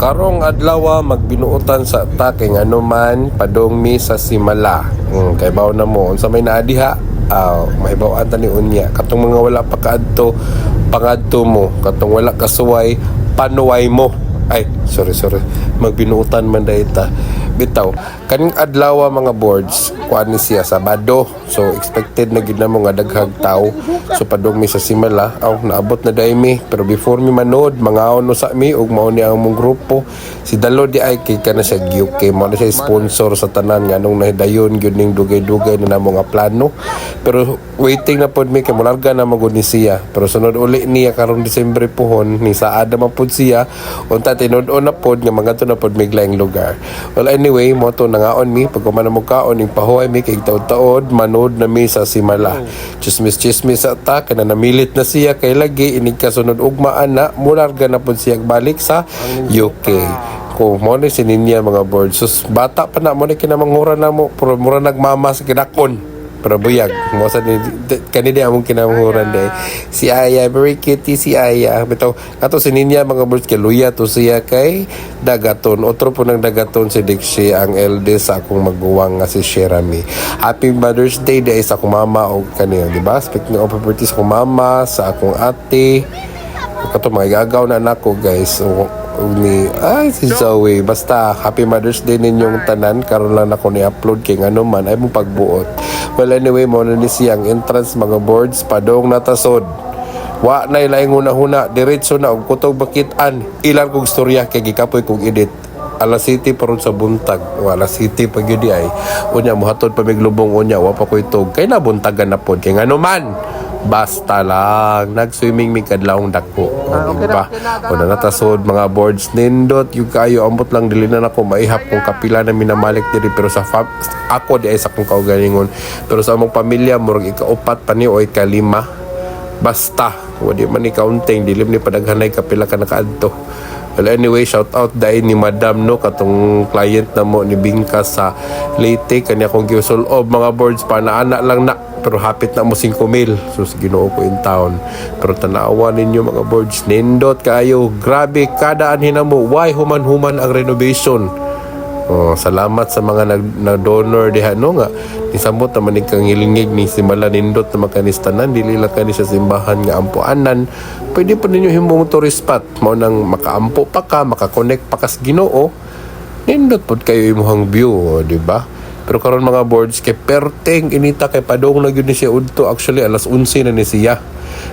karong adlaw magbinuotan sa atake nga man padong mi sa simala. Mm, kay baw na mo unsa may naa diha? Ah, mahibaw ta ni unya. Katong mga wala pa kaadto, pangadto mo. Katong wala kasuway, panuway mo. Ay, sorry, sorry. Magbinuotan man dayta. Bitaw, kaning adlaw mga boards, kuan ni siya Sabado. So expected na gid na mo nga daghag tao. So padong mi sa simala, aw naabot na dai mi. Pero before mi manood, mga no sa mi ug mao ni ang mong grupo. Si Dalo di ay kay kana siya GUK, mao na siya sponsor sa tanan nga nung nahidayon gyud ning dugay-dugay na namo nga plano. Pero waiting na pod mi kay mularga na magud ni siya. Pero sunod uli niya karong Disyembre pohon ni saada man pod siya. Unta tinud-on na pod nga mga na pod miglaing lugar. Well anyway, mo to nangaon mi. Pag man mo kaon ning pahuay mi kay taod-taod manood na mi sa Simala. Chismis chismis sa ta kana namilit na siya kay lagi inig kasunod ugma ana mularga na pod siya balik sa UK ko mo ni sininya mga board sus bata pa na mo ni kinamangura na mo pero mura nagmama sa kinakon pero buyag. Mo sa ni di- kanina among kinamanghuran day. Si Aya very cute si Aya. Bitaw ato sininya mga board kay luya to siya kay dagaton. Otro po ng dagaton si Dixie ang eldest sa akong maguwang nga si Sherami happy mother's day day sa akong mama o kaniya di ba? Speaking of properties akong mama sa akong ate. Kato mga gagaw na nako guys. O ni ay si Zoe. Basta happy mother's day ninyong tanan. Karon lang ako ni upload kay ano man. Ay mong pagbuot. Well anyway mo na ni siyang entrance mga boards. Padong natasod. Wa na ilaing huna-huna. Diretso na og kutog bakitan. Ilan kog storya kay gikapoy kog edit. Alas city paron sa buntag. O alas city pag yun ay. Unya muhatod pa miglubong unya. Wa pa ko itog kay nabuntagan na pod. Kay ngano man basta lang. Nag-swimming mi kadlawong dako. O di ba? o na natasod mga boards nindot. Yung kayo ambot lang dili na nako maihap kung kapila na minamalik diri. Pero sa fam- ako di ay sa kong kaugalingon. Pero sa among pamilya murag ikaupat pa ni o ikalima basta. Wadi man ni counting dilim ni padaghanay kapila ka nakaadto. Well, anyway, shout out dahil ni Madam no katong client na mo ni Bingka sa Leyte. Kanya kong giusol of mga boards pa na anak lang na pero hapit na mo 5 mil. So ginoo ko in town. Pero tanawa ninyo mga boards nindot kayo. Grabe kada anhin mo why human-human ang renovation? Oh, salamat sa mga nag na donor diha. No nga nisamot naman ni kang hilingig ni simala nindot na makanistanan dili lang kani sa simbahan nga ampuanan. Pwede pa ninyo himong tourist spot. Mao nang makaampo pa ka makakonect pa kas Ginoo. Nindot pod kayo imuhang view oh, di ba pero karon mga boards kay perteng inita kay padong na gyud ni siya udto. Actually alas 11 na ni siya.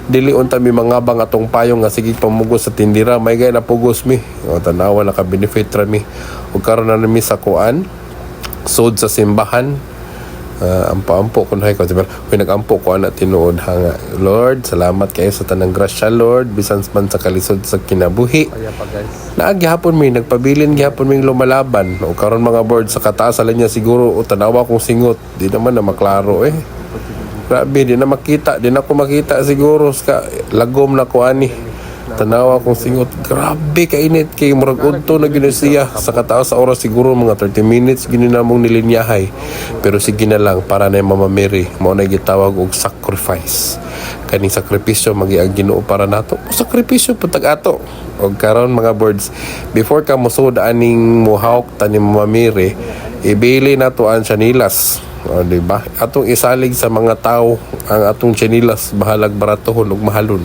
Dili unta mi mga bang atong payong nga sige pamugos sa tindira. May gay na pugos mi. O tanawa na ka benefit ra mi. Ug karon na mi sa kuan sud sa simbahan Ah, ampo-ampo kun hay ko diba Uy, nag-ampo ko ana tinuod. Hanga Lord salamat kayo sa tanang grasya Lord. Bisan man sa kalisod sa kinabuhi. Naagi hapon mi nagpabilin gihapon ming lumalaban. O karon mga board sa kataas ala niya siguro o tanawa kong singot. Di naman na maklaro eh. Grabe, di na makita. Di na ako makita siguro. Ska, lagom na ko ani. Tanawa kong singot. Grabe kainit kay murag udto na gina siya. Sa kataas sa oras siguro mga 30 minutes gini na mong nilinyahay. Pero sige na lang para na Mama Mary. Mao na gitawag og sacrifice. Kaning sakripisyo magi ang Ginoo para nato. Sakripisyo putag ato. Og karon mga birds before ka musud aning muhawk tani Mama Mary, ibili na to ang chanilas. O, di ba? Atong isalig sa mga tao ang atong chinilas bahalag baratohon ug mahalon.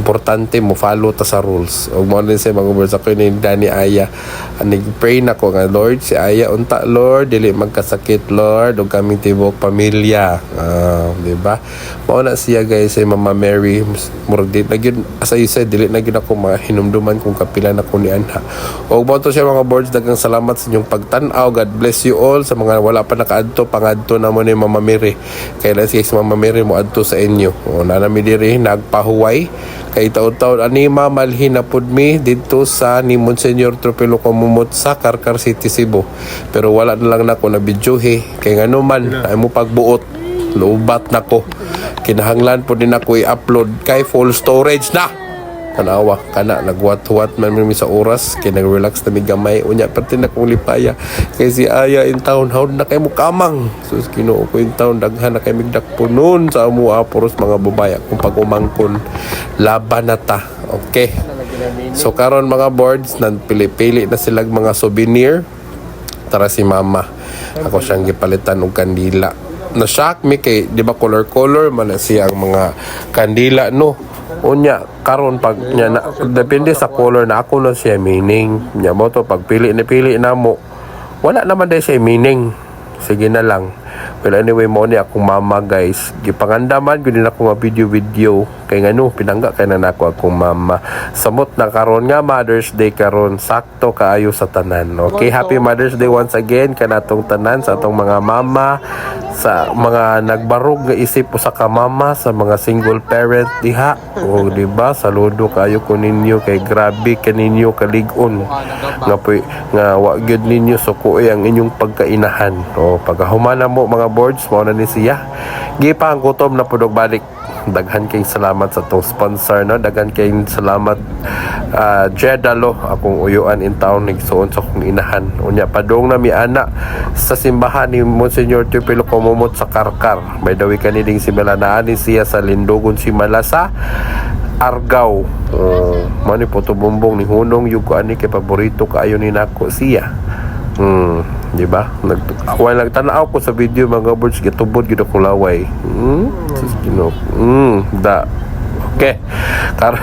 Importante mo follow ta sa rules. Ug mo din sa mga words ako ni Dani Aya. Anig pray na ko nga Lord si Aya unta Lord dili magkasakit Lord ug kami tibok pamilya. Ah, di ba? Mao na siya guys si Mama Mary murag di na gyud as I said dili na gyud ako mahinumduman kung kapila na ko ni anha. Ug mo to siya mga boards dagang salamat sa inyong pagtan-aw. God bless you all sa mga wala pa nakaadto pangadto na mo ni Mama Mary. Kaya si Mama Mary mo adto sa inyo. O na nami diri nagpahuway kay taon-taon anima malhin na pud mi dito sa ni Monsignor Tropelo Komumot sa Karkar City Cebu. Pero wala na lang nako na videohe kay ngano man ay mo pagbuot. Lubat nako. Kinahanglan po din ako i-upload kay full storage na tanawa kana nagwat-wat man mi sa oras kay nag-relax na mi gamay. Unya perti na kong lipaya kay si Aya in town how na kay mo kamang. Sus Ginoo ko in town daghan na kay migdakpo noon sa amo aporos mga babaya kung pag umangkon laban na ta. Okay. So karon mga boards nan pili-pili na sila mga souvenir. Tara si mama. Ako siyang gipalitan og kandila. Na shock me kay di ba color color man siya ang mga kandila no? Unya karon pag nya na, depende sa color na ako na siya meaning. Nya mo to pag pili ni pili na mo wala naman dahil siya meaning. Sige na lang. Well anyway mo ni akong mama guys. Gipangandaman gud din ako nga video video kay ngano pinangga kay na nako akong mama. Samot na karon nga Mother's Day karon sakto kaayo sa tanan okay happy Mother's Day once again kanatong tanan sa atong mga mama sa mga nagbarog nga isip sa ka mama sa mga single parent diha. O di ba saludo kayo ko ninyo kay grabe kaninyo kalig-on. Nga po nga wa gyud ninyo sukuy ang inyong pagkainahan. O pagahumana mo mga boards mo na ni siya. Gipa ang gutom na pudog balik daghan kay salamat sa tong sponsor no? Daghan kay salamat uh, Jedalo akong uyuan in town nigsuon sa akong inahan. Unya padong na mi ana sa simbahan ni Monsignor Tupilo Komomot sa Karkar. May dawi kanining simula na ani siya sa Lindogon Simala sa Argao. Oh, mani po bumbong ni Hunong yung ko ani kay paborito kaayo ni nako siya. Hmm, di ba? Nag ako ay nagtanaw ko sa video mga birds gitubod gid ako laway. Sus Ginoo. Hmm, da. Okay. Karon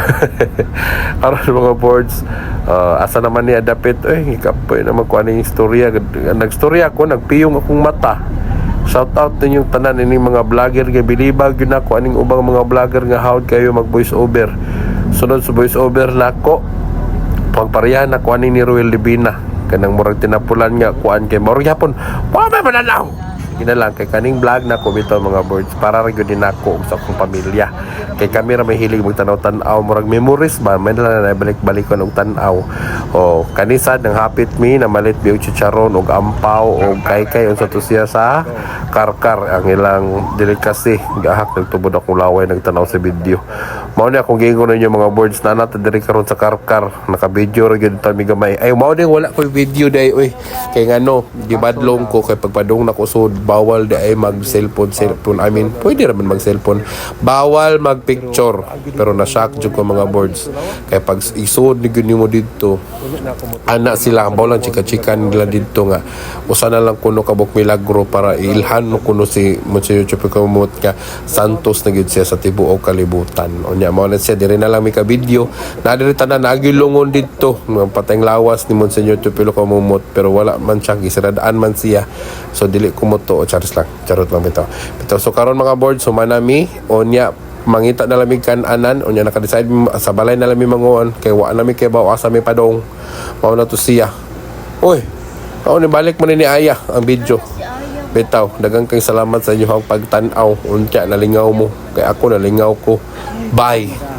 karon mga boards uh, asa naman ni adapit eh ikapoy na magkuha ning istorya nagstorya ako nagpiyong akong mata Shout out ninyong tanan ining mga vlogger nga bilibag yun ako aning ubang mga vlogger nga hawd kayo mag voice over. Sunod sa voice over nako pagparehan na kuan ni Ruel Libina kanang murag tinapulan nga kuan kay murag yapon wa ba mananaw! Sige na lang kay kaning vlog na ko bitaw mga birds para ra gyud din ako ug sa akong pamilya. Kay kami ra may hilig magtanaw-tanaw murag memories ba? May na na balik-balikon og tan-aw. O kanisad ng hapit mi na malit biog chicharon og ampaw og kay-kay unsa to siya sa karkar. Ang ilang delicacy gahak nagtubod akong laway nagtanaw sa video mao ni akong gingon ninyo mga birds na nato diri karon sa karkar naka-video ra gyud ta mi gamay ay mao din wala ko video day oy kay ngano gibadlong ko kay pagpadung na ko bawal di ay mag cellphone. Cellphone I mean pwede raman mag cellphone bawal mag picture pero na shock jud ko mga boards. Kay pag isud ni gyud mo dito ana sila bawal lang chika-chika nila dito nga. Usa na lang kuno kabuk milagro para ilhan no kuno si Monsignor Chupi Kamot ka. Santos na gyud siya sa tibuok kalibutan unya mao na siya diri na lang mi ka video. Na diri tanan nagilungon dito. Ng patayng lawas ni Monsignor Chupi Kamot pero wala man siya gisiradaan man siya. So dili ko mo to. O charis lang charot lang bitaw. Bitaw so karon mga board sumanami unya mangita na lamig kan anan unya naka-decide sa balay na lamig manguon kay wa nami kay bawa sa mi padong. Mao na to siya. Oy ako ni balik man ni Aya ang video bitaw dagang kay salamat sa inyo ang pagtan-aw. Unya nalingaw mo. Kay ako nalingaw ko. Bye